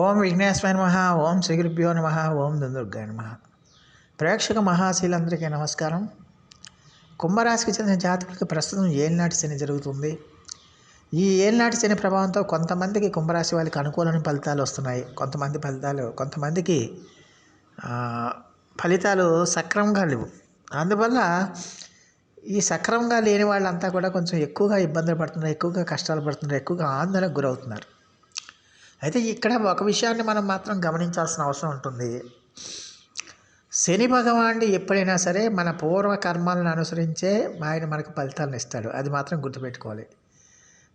ఓం విఘ్నేశ్వర నమ ఓం శ్రీగురుభ్యో నమ ఓం దుందుర్గాయ నమ. ప్రేక్షక మహాశీలందరికీ నమస్కారం. కుంభరాశికి చెందిన జాతకులకి ప్రస్తుతం ఏలినాటి శని జరుగుతుంది. ఈ ఏలినాటి శని ప్రభావంతో కొంతమందికి కుంభరాశి వాళ్ళకి అనుకూలమైన ఫలితాలు వస్తున్నాయి. కొంతమంది ఫలితాలు కొంతమందికి ఫలితాలు సక్రమంగా లేవు. అందువల్ల ఈ సక్రమంగా లేని వాళ్ళంతా కూడా కొంచెం ఎక్కువగా ఇబ్బందులు పడుతున్నారు ఎక్కువగా కష్టాలు పడుతున్నారు ఎక్కువగా ఆందోళనకు గురవుతున్నారు. అయితే ఇక్కడ ఒక విషయాన్ని మనం మాత్రం గమనించాల్సిన అవసరం ఉంటుంది. శని భగవానుడు ఎప్పుడైనా సరే మన పూర్వ కర్మాలను అనుసరించే ఆయన మనకు ఫలితాలను ఇస్తాడు. అది మాత్రం గుర్తుపెట్టుకోవాలి.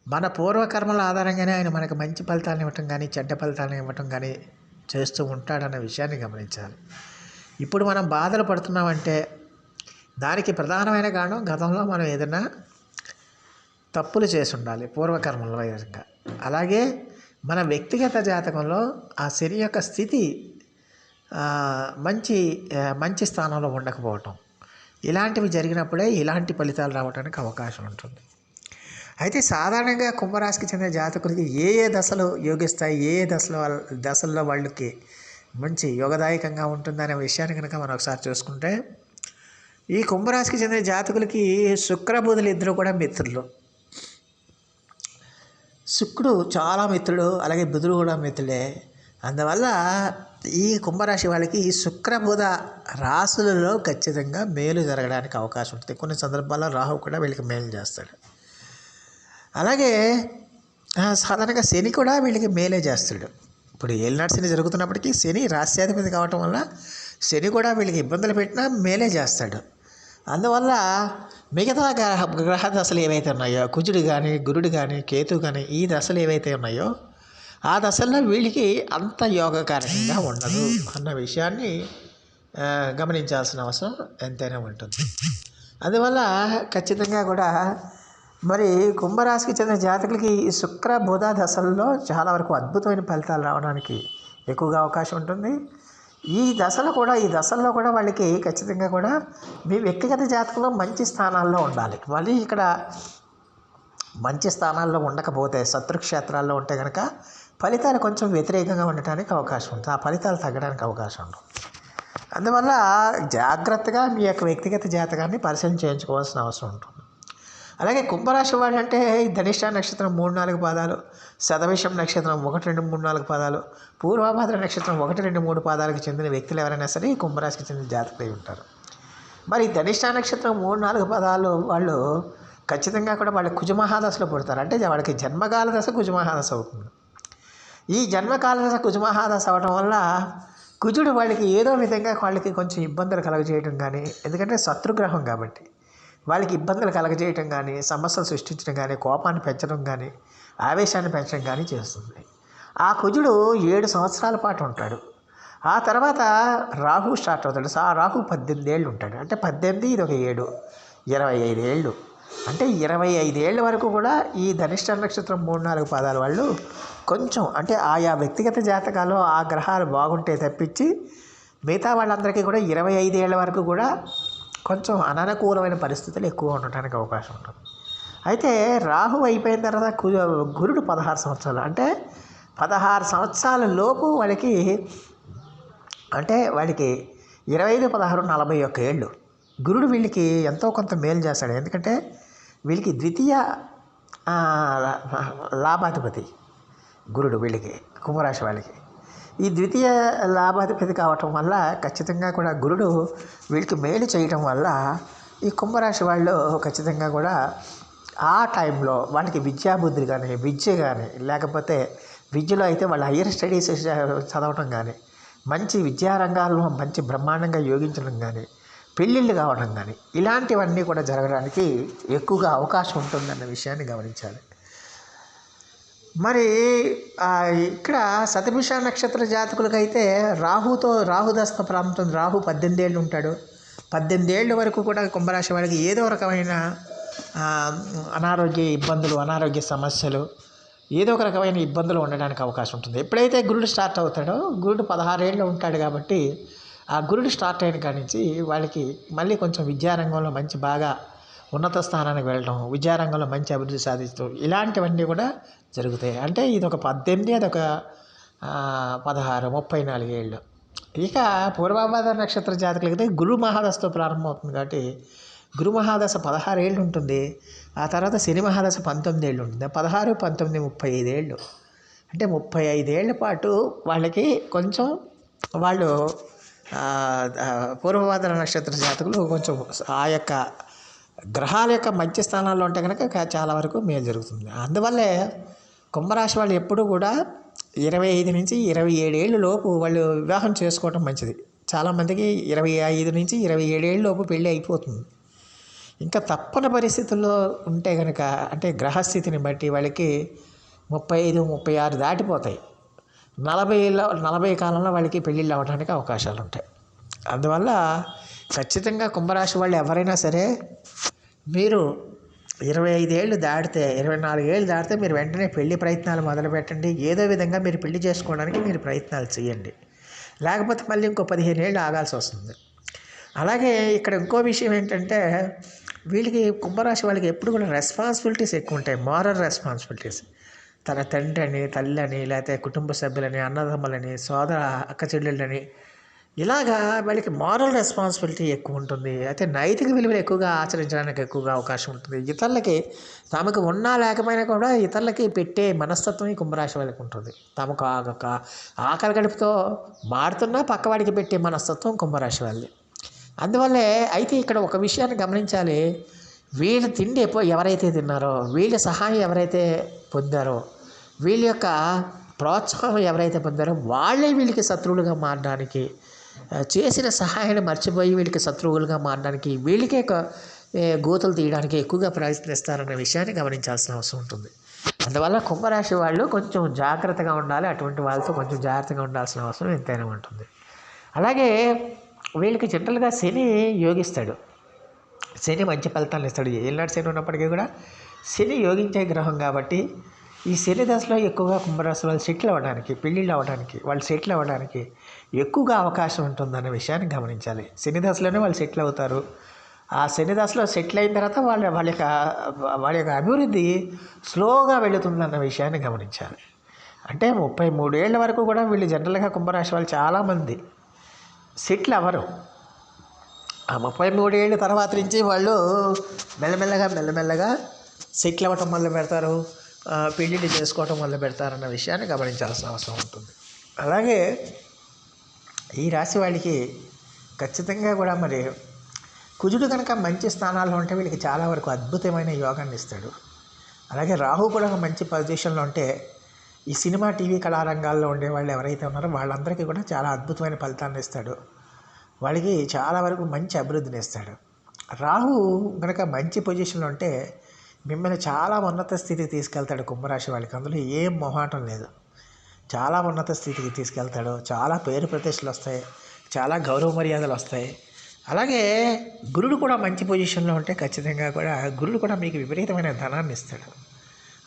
మన పూర్వకర్మల ఆధారంగానే ఆయన మనకు మంచి ఫలితాలను ఇవ్వటం కానీ చెడ్డ ఫలితాలను ఇవ్వటం కానీ చేస్తూ ఉంటాడన్న విషయాన్ని గమనించాలి. ఇప్పుడు మనం బాధలు పడుతున్నామంటే దానికి ప్రధానమైన కారణం గతంలో మనం ఏదైనా తప్పులు చేసి ఉండాలి పూర్వకర్మల విధంగా అలాగే మన వ్యక్తిగత జాతకంలో ఆ శని యొక్క స్థితి మంచి మంచి స్థానంలో ఉండకపోవటం. ఇలాంటివి జరిగినప్పుడే ఇలాంటి ఫలితాలు రావడానికి అవకాశం ఉంటుంది. అయితే సాధారణంగా కుంభరాశికి చెందిన జాతకులకి ఏ ఏ దశలు యోగిస్తాయి ఏ ఏ దశలో వాళ్ళ- దశల్లో వాళ్ళకి మంచి యోగదాయకంగా ఉంటుందనే విషయాన్ని కనుక మనం ఒకసారి చూసుకుంటే ఈ కుంభరాశికి చెందిన జాతకులకి శుక్రబుధులు ఇద్దరు కూడా మిత్రులు. శుక్రుడు చాలా మిత్రుడు అలాగే బుధుడు కూడా మిత్రుడే. అందువల్ల ఈ కుంభరాశి వాళ్ళకి ఈ శుక్రబుధ రాశులలో ఖచ్చితంగా మేలు జరగడానికి అవకాశం ఉంటుంది. కొన్ని సందర్భాల్లో రాహు కూడా వీళ్ళకి మేలు చేస్తాడు. అలాగే సాధారణంగా శని కూడా వీళ్ళకి మేలే చేస్తాడు. ఇప్పుడు ఏలినాడు శని జరుగుతున్నప్పటికీ శని రాశ్యాధిపతి కావటం వల్ల శని కూడా వీళ్ళకి ఇబ్బందులు పెట్టినా మేలే చేస్తాడు. అందువల్ల మిగతా గ్రహ గ్రహ దశలు ఏవైతే ఉన్నాయో కుజుడు కానీ గురుడు కానీ కేతు కానీ ఈ దశలు ఏవైతే ఉన్నాయో ఆ దశల్లో వీళ్ళకి అంత యోగకారకంగా ఉండదు అన్న విషయాన్ని గమనించాల్సిన అవసరం ఎంతైనా ఉంటుంది. అందువల్ల ఖచ్చితంగా కూడా మరి కుంభరాశికి చెందిన జాతకులకి ఈ శుక్ర బుధ దశల్లో చాలా వరకు అద్భుతమైన ఫలితాలు రావడానికి ఎక్కువగా అవకాశం ఉంటుంది. ఈ దశలో కూడా ఈ దశల్లో కూడా వాళ్ళకి ఖచ్చితంగా కూడా మీ వ్యక్తిగత జాతకంలో మంచి స్థానాల్లో ఉండాలి. మళ్ళీ ఇక్కడ మంచి స్థానాల్లో ఉండకపోతే శత్రుక్షేత్రాల్లో ఉంటే కనుక ఫలితాలు కొంచెం వ్యతిరేకంగా ఉండటానికి అవకాశం ఉంటుంది. ఆ ఫలితాలు తగ్గడానికి అవకాశం ఉంటుంది. అందువల్ల జాగ్రత్తగా మీ యొక్క వ్యక్తిగత జాతకాన్ని పరిశీలన చేయించుకోవాల్సిన అవసరం ఉంటుంది. అలాగే కుంభరాశి వాళ్ళు అంటే ధనిష్ట నక్షత్రం మూడు నాలుగు పాదాలు శతవిషం నక్షత్రం ఒకటి రెండు మూడు నాలుగు పాదాలు పూర్వభద్ర నక్షత్రం ఒకటి రెండు మూడు పాదాలకు చెందిన వ్యక్తులు ఎవరైనా సరే ఈ కుంభరాశికి చెందిన జాతకులై ఉంటారు. మరి ధనిష్ట నక్షత్రం మూడు నాలుగు పదాలు వాళ్ళు ఖచ్చితంగా కూడా వాళ్ళు కుజమహాదశలో పుడతారు. అంటే వాళ్ళకి జన్మకాల దశ కుజమహాదశ అవుతుంది. ఈ జన్మకాల దశ కుజమహాదశ అవడం వల్ల కుజుడు వాళ్ళకి ఏదో విధంగా వాళ్ళకి కొంచెం ఇబ్బందులు కలగజేయడం కానీ ఎందుకంటే శత్రుగ్రహం కాబట్టి. వాళ్ళకి ఇబ్బందులు కలగజేయటం కానీ సమస్యలు సృష్టించడం కానీ కోపాన్ని పెంచడం కానీ ఆవేశాన్ని పెంచడం కానీ చేస్తుంది. ఆ కుజుడు ఏడు సంవత్సరాల పాటు ఉంటాడు. ఆ తర్వాత రాహు స్టార్ట్ అవుతాడు. ఆ రాహు పద్దెనిమిది ఏళ్ళు ఉంటాడు. అంటే పద్దెనిమిది ఇది ఒక ఏడు ఇరవై ఐదు ఏళ్ళు. అంటే ఇరవై ఐదేళ్ళ వరకు కూడా ఈ ధనిష్ట నక్షత్రం మూడు నాలుగు పాదాల వాళ్ళు కొంచెం అంటే ఆయా వ్యక్తిగత జాతకాలు ఆ గ్రహాలు బాగుంటే తప్పించి మిగతా వాళ్ళందరికీ కూడా ఇరవై ఐదేళ్ళ వరకు కూడా కొంచెం అననుకూలమైన పరిస్థితులు ఎక్కువ ఉండటానికి అవకాశం ఉంటుంది. అయితే రాహు అయిపోయిన తర్వాత కు- గురుడు పదహారు సంవత్సరాలు. అంటే పదహారు సంవత్సరాల లోపు వాళ్ళకి అంటే వాళ్ళకి ఇరవై ఐదు పదహారు నలభై ఒక్క ఏళ్ళు. గురుడు వీళ్ళకి ఎంతో కొంత మేలు చేస్తాడు. ఎందుకంటే వీళ్ళకి ద్వితీయ లాభాధిపతి గురుడు వీళ్ళకి కుంభరాశి వాళ్ళకి. ఈ ద్వితీయ లాభాధిపతి కావటం వల్ల ఖచ్చితంగా కూడా గురుడు వీళ్ళకి మేలు చేయటం వల్ల ఈ కుంభరాశి వాళ్ళు ఖచ్చితంగా కూడా ఆ టైంలో వాళ్ళకి విద్యాబుద్ధులు కానీ విద్య కానీ లేకపోతే విద్యలో అయితే వాళ్ళ హయ్యర్ స్టడీస్ చదవటం కానీ మంచి విద్యారంగాల్లో మంచి బ్రహ్మాండంగా యోగించడం కానీ పెళ్ళిళ్ళు కావడం కానీ ఇలాంటివన్నీ కూడా జరగడానికి ఎక్కువగా అవకాశం ఉంటుందన్న విషయాన్ని గమనించాలి. మరి ఇక్కడ సతభిష నక్షత్ర జాతకులకైతే రాహుతో రాహుదస్త ప్రాంతం రాహు పద్దెనిమిది ఏళ్ళు ఉంటాడు. పద్దెనిమిది ఏళ్ళ వరకు కూడా కుంభరాశి వారికి ఏదో రకమైన అనారోగ్య ఇబ్బందులు అనారోగ్య సమస్యలు ఏదో ఒక రకమైన ఇబ్బందులు ఉండడానికి అవకాశం ఉంటుంది. ఎప్పుడైతే గురుడు స్టార్ట్ అవుతాడో గురుడు పదహారేళ్ళు ఉంటాడు కాబట్టి ఆ గురుడు స్టార్ట్ అయిన కాడి నుంచి వాళ్ళకి మళ్ళీ కొంచెం విద్యారంగంలో మంచి బాగా ఉన్నత స్థానానికి వెళ్ళడం విద్యారంగంలో మంచి అభివృద్ధి సాధించడం ఇలాంటివన్నీ కూడా జరుగుతాయి. అంటే ఇది ఒక పద్దెనిమిది అదొక పదహారు ముప్పై నాలుగేళ్ళు ఇక పూర్వాభాద నక్షత్ర జాతకులకైతే గురు మహాదశతో ప్రారంభమవుతుంది కాబట్టి గురు మహాదశ పదహారు ఏళ్ళు ఉంటుంది. ఆ తర్వాత శని మహాదశ పంతొమ్మిది ఏళ్ళు ఉంటుంది. పదహారు పంతొమ్మిది ముప్పై ఐదేళ్ళు అంటే ముప్పై ఐదేళ్ళ పాటు వాళ్ళకి కొంచెం వాళ్ళు ఆ, పూర్వభాద్ర నక్షత్ర జాతకులు కొంచెం ఆ యొక్క గ్రహాల యొక్క మధ్య స్థానాల్లో ఉంటే కనుక చాలా వరకు మేలు జరుగుతుంది. అందువల్లే కుంభరాశి వాళ్ళు ఎప్పుడూ కూడా ఇరవై ఐదు నుంచి ఇరవై ఏడేళ్ళు లోపు వాళ్ళు వివాహం చేసుకోవటం మంచిది. చాలామందికి ఇరవై ఐదు నుంచి ఇరవై ఏడేళ్ళ లోపు పెళ్ళి అయిపోతుంది. ఇంకా తప్పని పరిస్థితుల్లో ఉంటే కనుక అంటే గ్రహస్థితిని బట్టి వాళ్ళకి ముప్పై ఐదు ముప్పై ఆరు దాటిపోతాయి. నలభైలో నలభై కాలంలో వాళ్ళకి పెళ్ళిళ్ళు అవ్వడానికి అవకాశాలు ఉంటాయి. అందువల్ల ఖచ్చితంగా కుంభరాశి వాళ్ళు ఎవరైనా సరే మీరు ఇరవై ఐదేళ్ళు దాటితే ఇరవై నాలుగేళ్ళు దాటితే మీరు వెంటనే పెళ్ళి ప్రయత్నాలు మొదలు పెట్టండి ఏదో విధంగా మీరు పెళ్ళి చేసుకోవడానికి మీరు ప్రయత్నాలు చేయండి. లేకపోతే మళ్ళీ ఇంకో పదిహేను ఏళ్ళు ఆగాల్సి వస్తుంది. అలాగే ఇక్కడ ఇంకో విషయం ఏంటంటే వీళ్ళకి కుంభరాశి వాళ్ళకి ఎప్పుడు కూడా రెస్పాన్సిబిలిటీస్ ఎక్కువ ఉంటాయి. Moral responsibilities. తన తండ్రి అని తల్లి అని లేకపోతే కుటుంబ సభ్యులని అన్నదమ్ములని సోదర అక్క చెల్లెళ్ళని ఇలాగా వాళ్ళకి మారల్ రెస్పాన్సిబిలిటీ ఎక్కువ ఉంటుంది. అయితే నైతిక విలువలు ఎక్కువగా ఆచరించడానికి ఎక్కువగా అవకాశం ఉంటుంది. ఇతరులకి తమకు ఉన్నా లేకపోయినా కూడా ఇతరులకి పెట్టే మనస్తత్వం ఈ కుంభరాశి వాళ్ళకి ఉంటుంది. తమకు ఆ- ఒక ఆకలి గడుపుతో మారుతున్నా పక్కవాడికి పెట్టే మనస్తత్వం కుంభరాశి వాళ్ళది. అందువల్లే అయితే ఇక్కడ ఒక విషయాన్ని గమనించాలి. వీళ్ళ తిండి ఎప్పుడు ఎవరైతే తిన్నారో వీళ్ళ సహాయం ఎవరైతే పొందారో వీళ్ళ యొక్క ప్రోత్సాహం ఎవరైతే పొందారో వాళ్ళే వీళ్ళకి శత్రువులుగా మారడానికి చేసిన సహాయాన్ని మర్చిపోయి వీళ్ళకి శత్రువులుగా మారడానికి వీళ్ళకే ఒక, గోతులు తీయడానికి ఎక్కువగా ప్రయత్నిస్తారన్న విషయాన్ని గమనించాల్సిన అవసరం ఉంటుంది. అందువల్ల కుంభరాశి వాళ్ళు కొంచెం జాగ్రత్తగా ఉండాలి అటువంటి వాళ్ళతో కొంచెం జాగ్రత్తగా ఉండాల్సిన అవసరం ఎంతైనా ఉంటుంది. అలాగే వీళ్ళకి జనరల్గా శని యోగిస్తాడు. శని మంచి ఫలితాలను ఇస్తాడు. ఏళ్ళనాడు శని ఉన్నప్పటికీ కూడా శని యోగించే గ్రహం కాబట్టి ఈ శని ఎక్కువగా కుంభరాశి వాళ్ళు సెటిల్ అవ్వడానికి పెళ్ళిళ్ళు అవ్వడానికి వాళ్ళు సెటిల్ అవ్వడానికి ఎక్కువగా అవకాశం ఉంటుందన్న విషయాన్ని గమనించాలి. శని దశలోనే వాళ్ళు సెటిల్ అవుతారు. ఆ శని దశలో సెటిల్ అయిన తర్వాత వాళ్ళ వాళ్ళ యొక్క వాళ్ళ యొక్క అభివృద్ధి స్లోగా వెళుతుందన్న విషయాన్ని గమనించాలి. అంటే ముప్పై మూడేళ్ళ వరకు కూడా వీళ్ళు జనరల్గా కుంభరాశి వాళ్ళు చాలామంది సెటిల్ అవ్వరు. ఆ ముప్పై మూడేళ్ళ తర్వాత నుంచి వాళ్ళు మెల్లమెల్లగా మెల్లమెల్లగా సెటిల్ అవ్వటం మొదలు పెడతారు పెళ్ళిళ్ళు చేసుకోవటం మొదలు పెడతారన్న విషయాన్ని గమనించాల్సిన అవసరం ఉంటుంది. అలాగే ఈ రాశి వాళ్ళకి ఖచ్చితంగా కూడా మరి కుజుడు కనుక మంచి స్థానాల్లో ఉంటే వీళ్ళకి చాలా వరకు అద్భుతమైన యోగాన్ని ఇస్తాడు. అలాగే రాహు కూడా ఒక మంచి పొజిషన్లో ఉంటే ఈ సినిమా టీవీ కళారంగాల్లో ఉండే వాళ్ళు ఎవరైతే ఉన్నారో వాళ్ళందరికీ కూడా చాలా అద్భుతమైన ఫలితాన్ని ఇస్తాడు. వాళ్ళకి చాలా వరకు మంచి అభివృద్ధిని ఇస్తాడు. రాహు కనుక మంచి పొజిషన్లో ఉంటే మిమ్మల్ని చాలా ఉన్నత స్థితికి తీసుకెళ్తాడు కుంభరాశి వాళ్ళకి. అందులో ఏం మొహాటం లేదు. చాలా ఉన్నత స్థితికి తీసుకెళ్తాడు. చాలా పేరు ప్రతిష్టలు వస్తాయి. చాలా గౌరవ మర్యాదలు వస్తాయి. అలాగే గురుడు కూడా మంచి పొజిషన్లో ఉంటే ఖచ్చితంగా కూడా గురుడు కూడా మీకు విపరీతమైన ధనాన్ని ఇస్తాడు.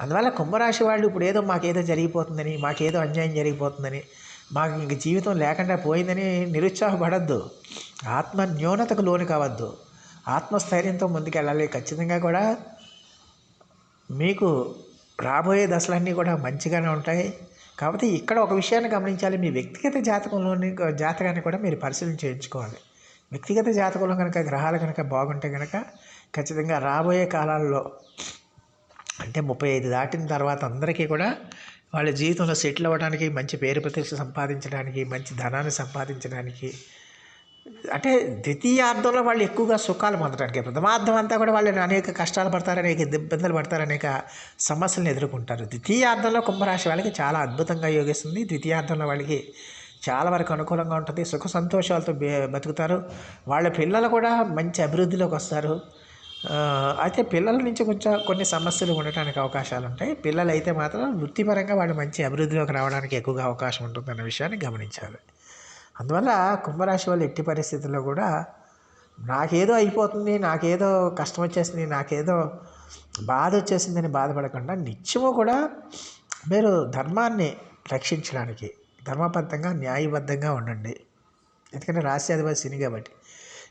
అందువల్ల కుంభరాశి వాళ్ళు ఇప్పుడు ఏదో మాకేదో జరిగిపోతుందని మాకేదో అన్యాయం జరిగిపోతుందని మాకు ఇంక జీవితం లేకుండా పోయిందని నిరుత్సాహపడద్దు. ఆత్మ న్యూనతకు లోను కావద్దు. ఆత్మస్థైర్యంతో ముందుకెళ్ళాలి. ఖచ్చితంగా కూడా మీకు రాబోయే దశలన్నీ కూడా మంచిగానే ఉంటాయి. కాబట్టి ఇక్కడ ఒక విషయాన్ని గమనించాలి. మీ వ్యక్తిగత జాతకంలోని జాతకాన్ని కూడా మీరు పరిశీలన చేయించుకోవాలి. వ్యక్తిగత జాతకంలో కనుక గ్రహాలు కనుక బాగుంటే కనుక ఖచ్చితంగా రాబోయే కాలాల్లో అంటే ముప్పై ఐదు దాటిన తర్వాత అందరికీ కూడా వాళ్ళ జీవితంలో సెటిల్ అవ్వడానికి మంచి పేరు ప్రతిష్ట సంపాదించడానికి మంచి ధనాన్ని సంపాదించడానికి అంటే ద్వితీయార్థంలో వాళ్ళు ఎక్కువగా సుఖాలు పొందడానికి ప్రథమార్థం అంతా కూడా వాళ్ళు అనేక కష్టాలు పడతారు అనేక ఇబ్బందులు పడతారు అనేక సమస్యలను ఎదుర్కొంటారు. ద్వితీయార్థంలో కుంభరాశి వాళ్ళకి చాలా అద్భుతంగా యోగిస్తుంది. ద్వితీయార్థంలో వాళ్ళకి చాలా వరకు అనుకూలంగా ఉంటుంది. సుఖ సంతోషాలతో బతుకుతారు. వాళ్ళ పిల్లలు కూడా మంచి అభివృద్ధిలోకి వస్తారు. అయితే పిల్లల నుంచి కొంచెం కొన్ని సమస్యలు ఉండటానికి అవకాశాలు ఉంటాయి. పిల్లలు అయితే మాత్రం వృత్తిపరంగా వాళ్ళు మంచి అభివృద్ధిలోకి రావడానికి ఎక్కువగా అవకాశం ఉంటుంది అన్న విషయాన్ని గమనించాలి. అందువల్ల కుంభరాశి వాళ్ళు ఎట్టి పరిస్థితుల్లో కూడా నాకేదో అయిపోతుంది నాకేదో కష్టం వచ్చేసింది నాకేదో బాధ వచ్చేసిందని బాధపడకుండా నిత్యము కూడా మీరు ధర్మాన్ని రక్షించడానికి ధర్మబద్ధంగా న్యాయబద్ధంగా ఉండండి. ఎందుకంటే రాశ్యాధిపతి శని కాబట్టి.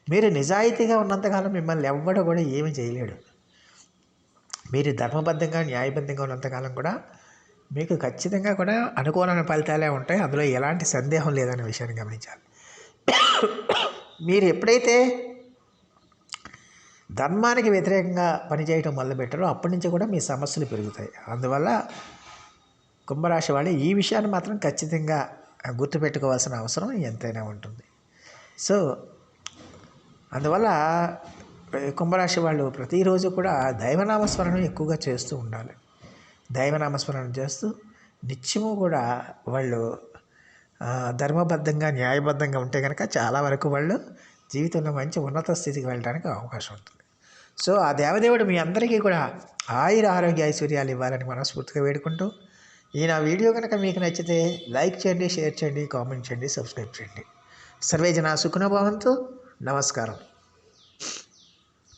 మీరు నిజాయితీగా ఉన్నంతకాలం మిమ్మల్ని ఎవ్వడు కూడా ఏమీ చేయలేడు. మీరు ధర్మబద్ధంగా న్యాయబద్ధంగా ఉన్నంతకాలం కూడా మీకు ఖచ్చితంగా కూడా అనుకూలమైన ఫలితాలే ఉంటాయి. అందులో ఎలాంటి సందేహం లేదనే విషయాన్ని గమనించాలి. మీరు ఎప్పుడైతే ధర్మానికి వ్యతిరేకంగా పనిచేయటం మొదలుపెట్టారో అప్పటి నుంచి కూడా మీ సమస్యలు పెరుగుతాయి. అందువల్ల కుంభరాశి వాళ్ళు ఈ విషయాన్ని మాత్రం ఖచ్చితంగా గుర్తుపెట్టుకోవాల్సిన అవసరం ఎంతైనా ఉంటుంది. సో అందువల్ల కుంభరాశి వాళ్ళు ప్రతిరోజు కూడా దైవనామస్మరణ ఎక్కువగా చేస్తూ ఉండాలి. దైవనామస్మరణ చేస్తూ నిత్యము కూడా వాళ్ళు ధర్మబద్ధంగా న్యాయబద్ధంగా ఉంటే కనుక చాలా వరకు వాళ్ళు జీవితంలో మంచి ఉన్నత స్థితికి వెళ్ళడానికి అవకాశం ఉంటుంది. సో ఆ దేవదేవుడు మీ అందరికీ కూడా ఆయుర ఆరోగ్య ఐశ్వర్యాలు ఇవ్వాలని మనస్ఫూర్తిగా వేడుకుంటూ ఈ నా వీడియో కనుక మీకు నచ్చితే లైక్ చేయండి షేర్ చేయండి కామెంట్ చేయండి సబ్స్క్రైబ్ చేయండి. సర్వే జన సుఖనభవంతు నమస్కారం.